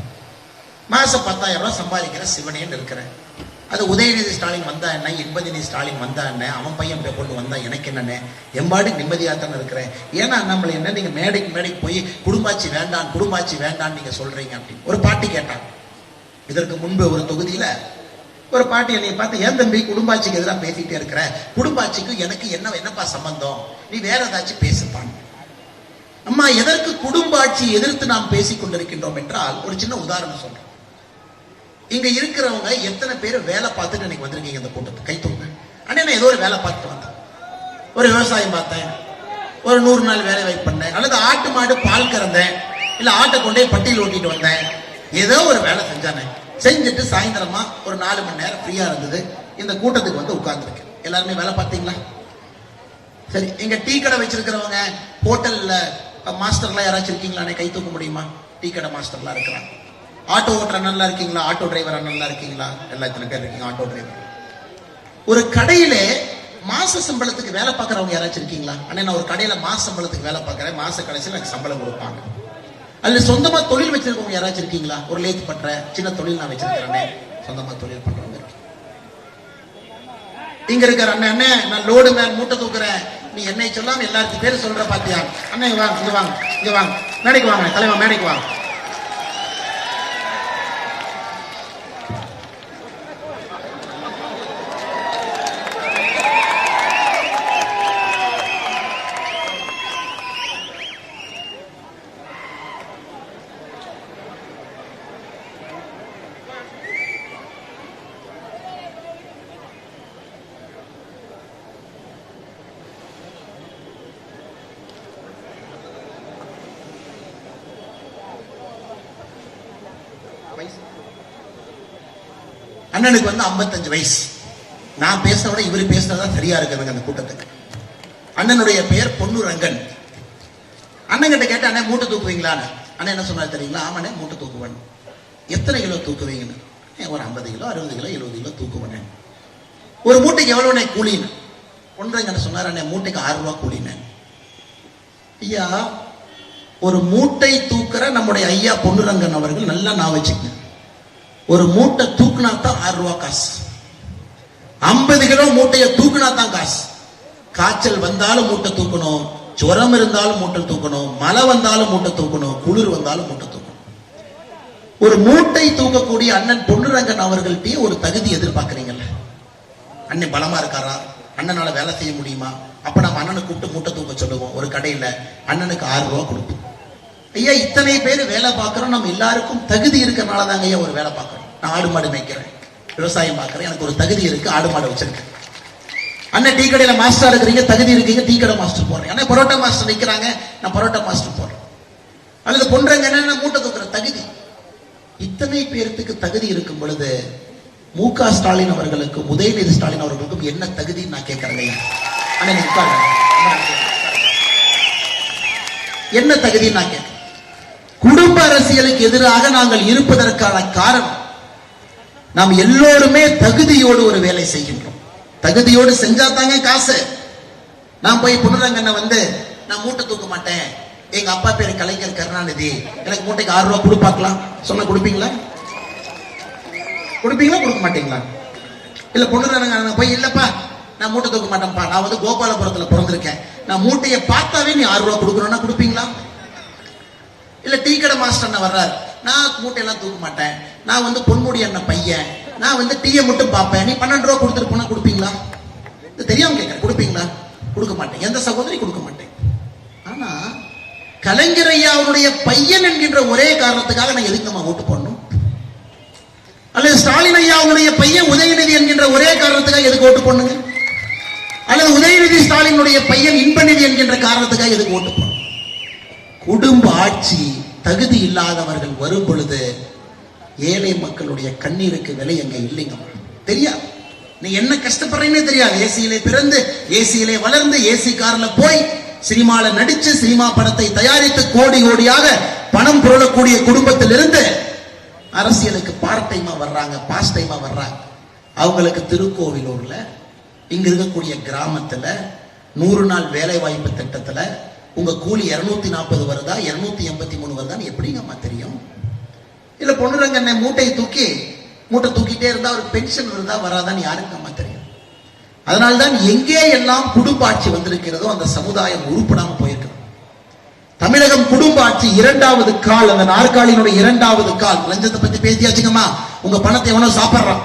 மாசம் பத்தாயிரம் ரூபாய் சம்பாதிக்கிற சிவனேன்னு இருக்கிறேன். அது உதயநிதி ஸ்டாலின் வந்தா என்ன? இன்பநிதி ஸ்டாலின் வந்தா என்ன? அவன் பையன் போய் கொண்டு வந்தா எனக்கு என்னென்ன? எம்பாடு நிம்மதியாக தானே இருக்கிறேன். ஏன்னா நம்மள என்ன? நீங்கள் மேடைக்கு மேடைக்கு போய் குடும்பாட்சி வேண்டாம் குடும்பாட்சி வேண்டாம் நீங்கள் சொல்கிறீங்க அப்படின்னு. ஒரு பாட்டி கேட்டான். இதற்கு முன்பு ஒரு தொகுதியில் ஒரு பாட்டி என்னை பார்த்து ஏன் தம்பி குடும்பாட்சிக்கு எதிராக பேசிக்கிட்டே இருக்கிற? குடும்பாட்சிக்கும் எனக்கு என்ன என்னப்பா சம்பந்தம்? நீ வேற ஏதாச்சும் பேசுப்பான் அம்மா எதற்கு குடும்பாட்சி எதிர்த்து நாம் பேசிக் கொண்டிருக்கின்றோம் என்றால் ஒரு சின்ன உதாரணம் சொல்றேன். இங்க இருக்கிறவங்க எத்தனை பேர் வேலை பார்த்துட்டு இன்னைக்கு வந்திருக்கீங்க இந்த கூட்டத்துக்கு? கை தூங்க அண்ணே நான் ஏதோ ஒரு வேலை பார்த்துட்டு வந்தேன். ஒரு விவசாயம் பார்த்தேன். ஒரு நூறு நாள் வேலை வாய்ப்பு பண்ணேன். அல்லது ஆட்டு மாடு பால் கறந்தேன். இல்ல ஆட்டை கொண்டே பட்டியல் ஓட்டிட்டு வந்தேன். ஏதோ ஒரு வேலை செஞ்சானே. செஞ்சுட்டு சாயந்தரமா ஒரு நாலு மணி நேரம் ஃப்ரீயா இருந்தது. இந்த கூட்டத்துக்கு வந்து உட்கார்ந்துருக்கேன். எல்லாருமே வேலை பார்த்தீங்களா? சரி இங்க டீ கடை வச்சிருக்கிறவங்க ஹோட்டல்ல மாஸ்டர்லாம் யாராச்சும் இருக்கீங்களா கை தூக்க முடியுமா? டீ கடை மாஸ்டர்லாம் இருக்கிறாங்க. ஆட்டோ ஓட்டுற நல்லா இருக்கீங்களா? ஆட்டோ டிரைவர் நல்லா இருக்கீங்களா? எல்லா இத்தனை பேர் இருக்கீங்க ஆட்டோ டிரைவர். ஒரு கடையிலே மாச சம்பளத்துக்கு வேலை பார்க்கறவங்க யாராச்சும் இருக்கீங்களா? அண்ணே நான் ஒரு கடையில மாச சம்பளத்துக்கு வேலை பார்க்கறேன். மாச கடைசியில் எனக்கு சம்பளம் கொடுப்பாங்க. அதுல சொந்தமா தொழில் வச்சிருக்கவங்க யாராச்சும் இருக்கீங்களா? ஒரு லேத் பண்ற சின்ன தொழில் நான் வச்சிருக்கிறேன் சொந்தமா தொழில் பண்றவங்க இங்க இருக்கிற அண்ணன் அண்ணே நான் லோடு மேன் மூட்டை தூக்குறேன். நீ என்னை சொல்லாம எல்லாத்துக்கும் பேர் சொல்ற பாத்தியா? அண்ணே இங்க வாங்க இங்க வாங்க இங்க வாங்க. மேடைக்கு வாங்க தலைவா மேடைக்கு வாங்க. அண்ணனுக்கு வந்து 55 வயசு. நான் பேசுறத விட இவர் பேசுறதா சரியா இருக்கு அந்த கூட்டத்துக்கு. அண்ணனுடைய பெயர் பொன்னு ரங்கன். அண்ணன் கிட்ட கேட்டு அண்ணன் மூட்டை தூக்குவீங்களான்னு அண்ணன் என்ன சொன்னார் தெரியுங்களா? ஆமாண்ணே மூட்டை தூக்குவேன். எத்தனை கிலோ தூக்குவீங்கன்னு? ஒரு ஐம்பது கிலோ அறுபது கிலோ எழுபது கிலோ தூக்குவேன் ஒரு மூட்டைக்கு எவ்வளோண்ணே கூலின்னு? ஒன்றரை என்ன சொன்னார் அண்ணே மூட்டைக்கு ஆறு ரூபா கூலினேன். ஐயா ஒரு மூட்டை தூக்குற நம்முடைய ஐயா பொன்னுரங்கன் அவர்கள் நல்லா நான் வச்சுக்கேன் ஒரு மூட்டை தூக்குனா தான் ஆறு ரூபா காசு. ஐம்பது கிலோ மூட்டையை தூக்குனா தான் காசு. காய்ச்சல் வந்தாலும் மூட்டை தூக்கணும் ஜுரம் இருந்தாலும் மூட்டை தூக்கணும் மழை வந்தாலும் மூட்டை தூக்கணும் குளிர் வந்தாலும் மூட்டை தூக்கணும். ஒரு மூட்டை தூக்கக்கூடிய அண்ணன் பொன்னுரங்கன் அவர்கள்ட்டே ஒரு தகுதி எதிர்பார்க்குறீங்கல்ல. அண்ணன் பலமா இருக்காரா? அண்ணனால வேலை செய்ய முடியுமா? அப்ப நம்ம அண்ணனை கூப்பிட்டு மூட்டை தூக்க சொல்லுவோம். ஒரு கடையில அண்ணனுக்கு ஆறு ரூபா கொடுப்போம். ஐயா இத்தனை பேர் வேலை பார்க்கறோம். நம்ம எல்லாருக்கும் தகுதி இருக்கிறனால தாங்க ஐயா ஒரு வேலை பார்க்கறோம். நான் ஆடு மாடு மேய்க்கிறேன். விவசாயம் பார்க்கறேன். எனக்கு ஒரு தகுதி இருக்கு ஆடு மாடு வச்சிருக்கேன். அண்ணன் டீ கடையில மாஸ்டர் இருக்கிறீங்க தகுதி இருக்கீங்க டீ கடை மாஸ்டர் போடுறேன். அண்ணன் பரோட்டா மாஸ்டர் நிக்கிறாங்க நான் பரோட்டா மாஸ்டர் போடுறேன். அல்லது பொன்றங்க என்ன மூட்டை தூக்குற தகுதி. இத்தனை பேர்த்துக்கு தகுதி இருக்கும் பொழுது மு க ஸ்டாலின் அவர்களுக்கும் உதயநிதி ஸ்டாலின் அவர்களுக்கும் என்ன தகுதின்னு நான் கேட்கறேன் ஐயா. உட்காருங்க. என்ன தகுதின்னு நான் கேட்கிறேன். குடும்ப அரசியலுக்கு எதிராக நாங்கள் இருப்பதற்கான காரணம் நாம் எல்லோருமே தகுதியோடு ஒரு வேலை செய்கின்றோம். தகுதியோடு செஞ்சா தாங்க காசு. நான் போய் புனரங்கண்ண வந்து நான் மூட்டை தூக்க மாட்டேன். எங்க அப்பா பேரு கலைஞர் கருணாநிதி. எனக்கு மூட்டைக்கு ஆறு ரூபா கொடுப்பாக்கலாம் சொன்ன கொடுப்பீங்களா? கொடுப்பீங்களா கொடுக்க மாட்டீங்களா? இல்ல பொண்ணுறாங்க போய் இல்லப்பா நான் மூட்டை தூக்க மாட்டேன்ப்பா. நான் வந்து கோபாலபுரத்துல பிறந்திருக்கேன். நான் மூட்டையை பார்த்தாவே நீ ஆறு ரூபா கொடுக்கணும்னா கொடுப்பீங்களா? இல்ல டீ கடை மாஸ்டர் வர்றாரு. நான் மூட்டையெல்லாம் தூக்க மாட்டேன். நான் வந்து பொன்முடி அண்ணன் பையன். நான் வந்து டீயை மட்டும் பார்ப்பேன். நீ பன்னெண்டு ரூபா கொடுத்துட்டு போனா கொடுப்பீங்களா? இது தெரியாம கேட்கறேன். கொடுப்பீங்களா? கொடுக்க மாட்டேன். எந்த சகோதரி கொடுக்க மாட்டேன். ஆனா கலைஞர் ஐயா பையன் என்கின்ற ஒரே காரணத்துக்காக நான் எதுக்கு நம்ம ஓட்டு போடணும்? அல்லது ஸ்டாலின் ஐயா அவனுடைய பையன் உதயநிதி என்கின்ற ஒரே காரணத்துக்காக எதுக்கு ஓட்டு போடணுங்க? அல்லது உதயநிதி ஸ்டாலினுடைய பையன் இன்பநிதி என்கின்ற காரணத்துக்காக எதுக்கு ஓட்டு போடணும்? குடும்ப ஆட்சி தகுதி இல்லாதவர்கள் வரும் பொழுது ஏழை மக்களுடைய கண்ணீருக்கு விலை அங்க இல்லைங்க தெரியாது. நீ என்ன கஷ்டப்படுறீங்கன்னே தெரியாது. ஏசியிலே பிறந்து ஏசியிலே வளர்ந்து ஏசி கார்ல போய் சினிமால நடிச்சு சினிமா படத்தை தயாரித்து கோடி கோடியாக பணம் புரளக்கூடிய குடும்பத்திலிருந்து அரசியலுக்கு பார்ட் டைமா வர்றாங்க பாஸ் டைமா வர்றாங்க. அவங்களுக்கு திருக்கோவிலூர்ல இங்க இருக்கக்கூடிய கிராமத்துல நூறு நாள் வேலை வாய்ப்பு திட்டத்துல உங்க கூலி இருநூத்தி நாற்பது வருதா? இருநூத்தி எண்பத்தி மூணு வருதான்னு எப்படிங்கம்மா தெரியும்? இல்ல பொண்ணுரங்கண்ணே மூட்டையை தூக்கி மூட்டை தூக்கிட்டே இருந்தா ஒரு பென்ஷன் வருதா வராதான்னு யாருக்கு அம்மா தெரியும்? அதனால்தான் எங்கே எல்லாம் குடும்ப ஆட்சி வந்திருக்கிறதோ அந்த சமுதாயம் உருப்படாம போயிருக்கிறது தமிழகம் குடும்ப ஆட்சி இரண்டாவது கால் அந்த நாற்காலியினுடைய இரண்டாவது கால். லஞ்சத்தை பத்தி பேசியாச்சுங்கம்மா. உங்க பணத்தை எவனோ சாப்பிடுறான்.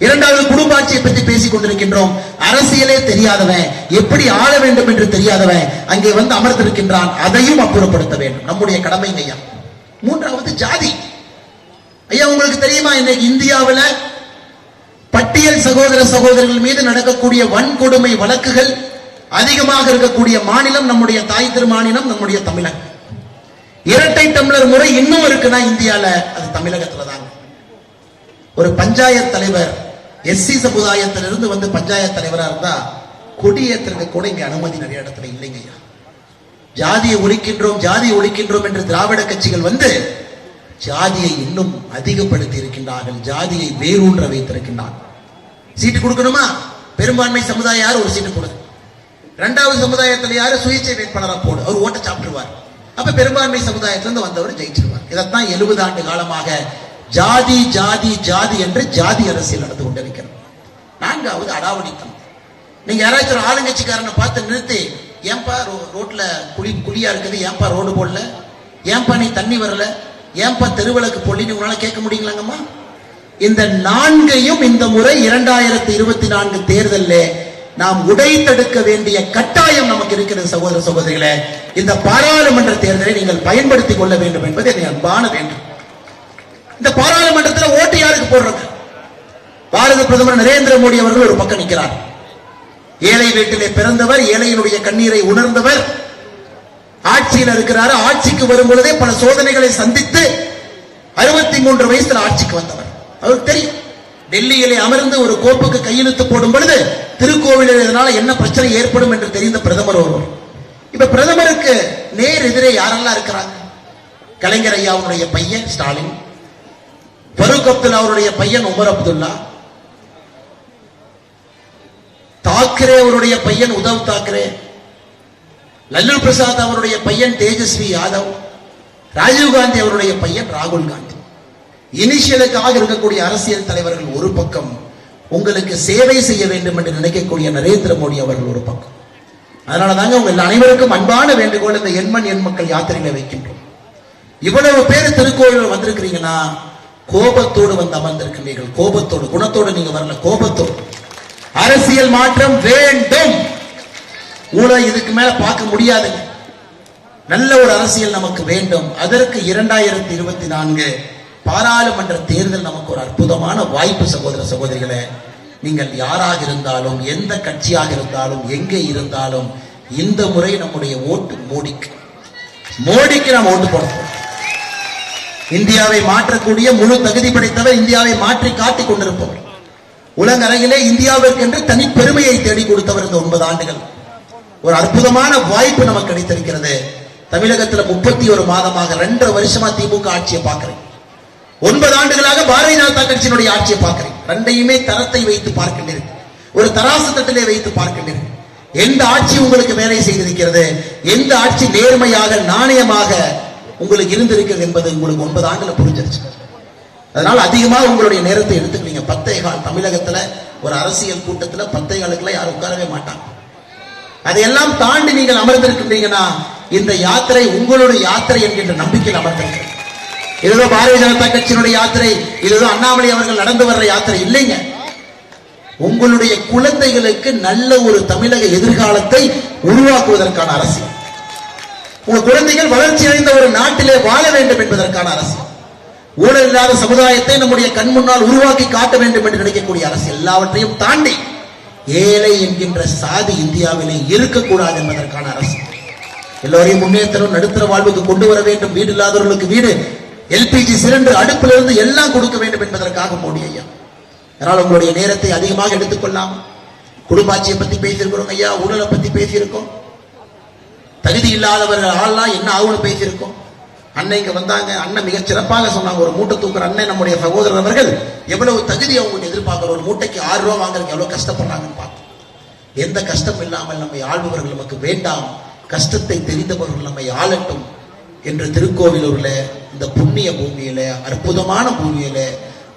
இரண்டாவது குடும்ப ஆட்சியை பற்றி பேசிக் கொண்டிருக்கின்றோம். அரசியலே தெரியாதவன் எப்படி ஆள வேண்டும் என்று தெரியாதவன் அங்கே வந்து அமர்ந்திருக்கின்றான். அதையும் அப்புறப்படுத்த வேண்டும். நம்முடைய கடமைங்க ஐயா. மூன்றாவது ஜாதி. ஐயா உங்களுக்கு தெரியுமா இன்னைக்கு இந்தியாவுல பட்டியல் சகோதர சகோதரர்கள் மீது நடக்கக்கூடிய வன்கொடுமை வழக்குகள் அதிகமாக இருக்கக்கூடிய மாநிலம் நம்முடைய தாய் திருமாநிலம் நம்முடைய தமிழகம். இரட்டை டம்ளர் முறை இன்னும் இருக்குன்னா இந்தியால அது தமிழகத்துல தாங்க ஒரு பஞ்சாயத்து தலைவர் எஸ்சி சமுதாயத்திலிருந்து வந்து பஞ்சாயத்து தலைவரா இருந்தா கொடியேற்றுறது கூட இங்க அனுமதி நிறைய இடத்துல இல்லைங்க ஐயா. ஜாதியை ஒழிக்கின்றோம் ஜாதியை ஒழிக்கின்றோம் என்று திராவிட கட்சிகள் வந்து ஜாதியை இன்னும் அதிகப்படுத்தி இருக்கின்றார்கள் ஜாதியை வேரூன்ற வைத்திருக்கின்றார்கள். சீட்டு கொடுக்கணுமா? பெரும்பான்மை சமுதாயம் யார் ஒரு சீட்டு கொடு இரண்டாவது சமுதாயத்தில் யாரு சுயேட்சை வேட்பாளராக போடு அவர் ஓட்ட சாப்பிட்டுருவார் அப்ப பெரும்பான்மை சமுதாயத்திலிருந்து வந்தவர் ஜெயிச்சிருவார். இதைத்தான் எழுபது ஆண்டு காலமாக ஜாதி ஜாதி ஜாதி என்று ஜாதி அரசியல் நடந்து கொண்டிருக்கிறது. நான்காவது அடாவடித்தனம். நீங்க யாராச்சும் ஒரு ஆளுங்கட்சிக்காரனை பார்த்து நிறுத்தி ஏன்பா ரோ- ரோட்ல குழி குழியா இருக்குது? ஏன்பா ரோடு போடல? ஏன்பா நீ தண்ணி வரல? ஏன்பா தெருவிளக்கு போடலன்னு உங்களால கேட்க முடியுங்களாங்கம்மா? இந்த நான்கையும் இந்த முறை இரண்டாயிரத்தி இருபத்தி நான்கு தேர்தலில் நாம் உடைத்தெடுக்க வேண்டிய கட்டாயம் நமக்கு இருக்கிறது சகோதர சகோதரிகளே. இந்த பாராளுமன்ற தேர்தலை நீங்கள் பயன்படுத்திக் கொள்ள வேண்டும் என்பது என்னை அன்பான வேண்டும் இந்த பாராளுமன்றத்தில் ஓட்டு யாருக்கு போடுறது? பாரத பிரதமர் நரேந்திர மோடி அவர்கள் ஒரு பக்கம் நிற்கிறார். ஏழை வீட்டிலே பிறந்தவர் ஏழையினுடைய கண்ணீரை உணர்ந்தவர் ஆட்சியில் இருக்கிறாரு ஆட்சிக்கு வரும் பொழுதே பல சோதனைகளை சந்தித்து அறுபத்தி மூன்று வயசுல ஆட்சிக்கு வந்தவர். அவருக்கு தெரியும். டெல்லியிலே அமர்ந்து ஒரு கோப்புக்கு கையெழுத்து போடும் பொழுது திருக்கோவிலில் இதனால என்ன பிரச்சனை ஏற்படும் என்று தெரிந்த பிரதமர் ஒருவர். இப்ப பிரதமருக்கு நேர் எதிரே யாரெல்லாம் இருக்கிறாங்க? கலைஞர் ஐயாவுடைய பையன் ஸ்டாலின் பருக் அப்துல்லா அவருடைய பையன் உமர் அப்துல்லா. தாக்கரே அவருடைய பையன் உதவ் தாக்கரே. லல்லு பிரசாத் அவருடைய பையன் தேஜஸ்வி யாதவ். ராஜீவ் காந்தி அவருடைய பையன் ராகுல் காந்தி. இனிஷியலுக்காக இருக்கக்கூடிய அரசியல் தலைவர்கள் ஒரு பக்கம் உங்களுக்கு சேவை செய்ய வேண்டும் என்று நினைக்கக்கூடிய நரேந்திர மோடி அவர்கள் ஒரு பக்கம். அதனால தாங்க உங்கள் அனைவருக்கும் அன்பான வேண்டுகோள் இந்த எண்மண் எண் மக்கள் யாத்திரையில வைக்கின்றோம். இவ்வளவு பேர் திருக்கோயில் வந்திருக்கிறீங்கன்னா கோபத்தோடு வந்து அமர்ந்திருக்கின்றீர்கள். கோபத்தோடு குணத்தோடு நீங்க வரல கோபத்தோடு. அரசியல் மாற்றம் வேண்டும். ஊழல் இதுக்கு மேல பார்க்க முடியாதுங்க நல்ல ஒரு அரசியல் நமக்கு வேண்டும். அதற்கு இரண்டாயிரத்தி இருபத்தி நான்கு பாராளுமன்ற தேர்தல் நமக்கு ஒரு அற்புதமான வாய்ப்பு சகோதர சகோதரிகளே. நீங்கள் யாராக இருந்தாலும் எந்த கட்சியாக இருந்தாலும் எங்கே இருந்தாலும் இந்த முறை நம்முடைய ஓட்டு மோடிக்கு. மோடிக்கு நாம் ஓட்டு போடுறோம் இந்தியாவை மாற்றக்கூடிய முழு தகுதி படைத்தவர் இந்தியாவை மாற்றி காட்டிக் கொண்டிருப்பவர். உலக அரங்கிலே இந்தியாவிற்கென்று தனி பெருமையை தேடி கொடுத்தவர் இந்த ஒன்பது ஆண்டுகள். ஒரு அற்புதமான வாய்ப்பு நமக்கு கிடைத்திருக்கிறது. தமிழகத்துல முப்பத்தி ஒரு மாதமாக ரெண்டரை வருஷமா திமுக ஆட்சியை பார்க்கிறேன். ஒன்பது ஆண்டுகளாக பாரதிய ஜனதா கட்சியினுடைய ஆட்சியை பார்க்கிறேன். ரெண்டையுமே தரத்தை வைத்து பார்க்கின்றேன். ஒரு தராசு தட்டிலே வைத்து பார்க்கின்றேன். எந்த ஆட்சி உங்களுக்கு வேலை செய்திருக்கிறது? எந்த ஆட்சி நேர்மையாக நாணயமாக உங்களுக்கு இருந்திருக்கிறது என்பது உங்களுக்கு ஒன்பது ஆண்டுல புரிஞ்சிருச்சு. அதனால அதிகமாக உங்களுடைய நேரத்தை எடுத்துக்கிறீங்க. பத்தே கால் தமிழகத்துல ஒரு அரசியல் கூட்டத்துல பத்தே காலுக்குள்ள யாரும் உட்காரவே மாட்டாங்க. அதையெல்லாம் தாண்டி நீங்கள் அமர்ந்திருக்கின்றீங்கன்னா இந்த யாத்திரை உங்களுடைய யாத்திரை என்கின்ற நம்பிக்கையில் அமர்ந்திருக்கிறது. இதுதான் பாரதிய ஜனதா கட்சியினுடைய யாத்திரை இதுதான் அண்ணாமலை அவர்கள் நடந்து வர்ற யாத்திரை இல்லைங்க. உங்களுடைய குழந்தைகளுக்கு நல்ல ஒரு தமிழக எதிர்காலத்தை உருவாக்குவதற்கான அரசியல். உங்க குழந்தைகள் வளர்ச்சி அடைந்த ஒரு நாட்டிலே வாழ வேண்டும் என்பதற்கான அரசியல் ஊழல் இல்லாத சமுதாயத்தை நம்முடைய கண் முன்னால் உருவாக்கி காட்ட வேண்டும் என்று நினைக்கக்கூடிய அரசு எல்லாவற்றையும் தாண்டி ஏழை என்கின்ற சாதி இந்தியாவிலே இருக்கக்கூடாது என்பதற்கான அரசு. எல்லோரையும் முன்னேற்றம் நடுத்தர வாழ்வுக்கு கொண்டு வர வேண்டும். வீடு இல்லாதவர்களுக்கு வீடு எல்பிஜி சிலிண்டர் அடுப்பிலிருந்து எல்லாம் கொடுக்க வேண்டும் என்பதற்காக மோடி ஐயா. அதனால் உங்களுடைய நேரத்தை அதிகமாக எடுத்துக்கொள்ளாமல் குடும்பாட்சியை பத்தி பேசியிருக்கிறோம் ஐயா ஊழலை பத்தி பேசியிருக்கோம். தகுதி இல்லாதவர்கள் ஆள்லாம் என்ன ஆகும்னு பேசியிருக்கோம் அன்னை இங்க வந்தாங்க அண்ணன் மிக சிறப்பாக சொன்னாங்க ஒரு மூட்டை தூக்குற அண்ணன் நம்முடைய சகோதரர் அவர்கள் எவ்வளவு தகுதி அவங்க எதிர்பார்க்கிற ஒரு மூட்டைக்கு ஆறு ரூபா வாங்குறதுக்கு எவ்வளவு கஷ்டப்படுறாங்கன்னு பார்த்தோம் எந்த கஷ்டம் இல்லாமல் நம்மை ஆள்பவர்கள் நமக்கு வேண்டாம் கஷ்டத்தை தெரிந்தவர்கள் நம்மை ஆளட்டும் என்று திருக்கோவிலூர்ல இந்த புண்ணிய பூமியில அற்புதமான பூமியில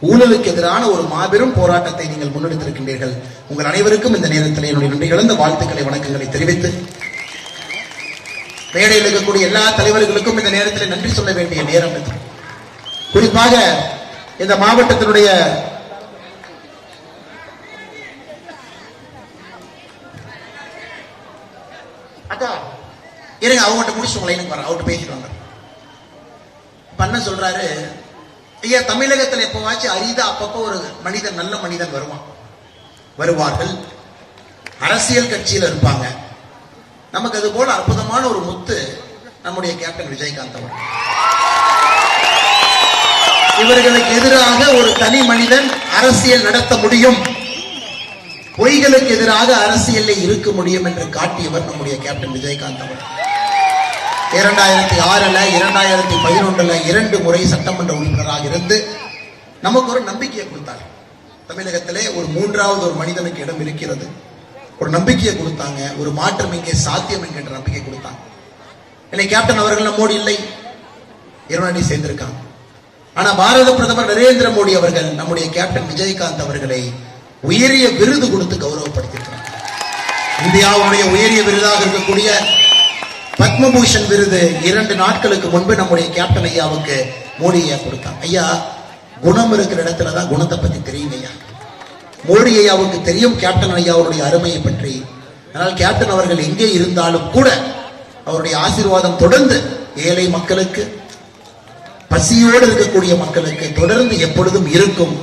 ஊழலுக்கு எதிரான ஒரு மாபெரும் போராட்டத்தை நீங்கள் முன்னெடுத்திருக்கின்றீர்கள். உங்கள் அனைவருக்கும் இந்த நேரத்தில் என்னுடைய நன்றி கலந்த வாழ்த்துக்களை வணக்கங்களை தெரிவித்து மேடையில் இருக்கக்கூடிய எல்லா தலைவர்களுக்கும் இந்த நேரத்தில் நன்றி சொல்ல வேண்டிய நேரம் இது. குறிப்பாக இந்த மாவட்டத்தினுடைய அக்கா இருங்க அவங்ககிட்ட முடிச்சு உங்களை எனக்கு வரேன். அவர்கிட்ட பேசிட்டு பண்ண சொல்றாரு ஐயா தமிழகத்தில் எப்பவாச்சும் அரிதா அப்பப்போ ஒரு மனிதன் நல்ல மனிதன் வருவான். வருவார்கள். அரசியல் கட்சியில் இருப்பாங்க. நமக்கு அது போல அற்புதமான ஒரு முத்து நம்முடைய கேப்டன் விஜயகாந்த் அவர் இவர்களுக்கு எதிராக ஒரு தனி மனிதன் அரசியல் நடத்த முடியும். பொய்களுக்கு எதிராக அரசியலில் இருக்க முடியும் என்று காட்டியவர் நம்முடைய கேப்டன் விஜயகாந்த் அவர் இரண்டாயிரத்தி ஆறுல இரண்டாயிரத்தி பதினொன்றுல இரண்டு முறை சட்டமன்ற உறுப்பினராக இருந்து நமக்கு ஒரு நம்பிக்கையை கொடுத்தார். தமிழகத்திலே ஒரு மூன்றாவது ஒரு மனிதனுக்கு இடம் இருக்கிறது. ஒரு நம்பிக்கையை கொடுத்தாங்க ஒரு மாற்றம் இங்கே சாத்தியம் என்கின்ற நம்பிக்கை கொடுத்தாங்க. இல்லை கேப்டன் அவர்கள் நம்மோடு இல்லை. இருவனடி சேர்ந்திருக்காங்க. ஆனா பாரத பிரதமர் நரேந்திர மோடி அவர்கள் நம்முடைய கேப்டன் விஜயகாந்த் அவர்களை உயரிய விருது கொடுத்து கௌரவப்படுத்தியிருக்கிறார். இந்தியாவுடைய உயரிய விருதாக இருக்கக்கூடிய பத்மபூஷன் விருது இரண்டு நாட்களுக்கு முன்பு நம்முடைய கேப்டன் ஐயாவுக்கு மோடி ஐயா கொடுத்தாங்க. ஐயா குணம் இருக்கிற இடத்துல தான் குணத்தை பத்தி தெரியுங்க ஐயா. மோடி ஐயாவுக்கு தெரியும் கேப்டன் ஐயாவுடைய அருமையை பற்றி. ஆனால் கேப்டன் அவர்கள் எங்கே இருந்தாலும் கூட அவருடைய ஆசீர்வாதம் தொடர்ந்து ஏழை மக்களுக்கு பசியோடு இருக்கக்கூடிய மக்களுக்கு தொடர்ந்து எப்பொழுதும் இருக்கும்.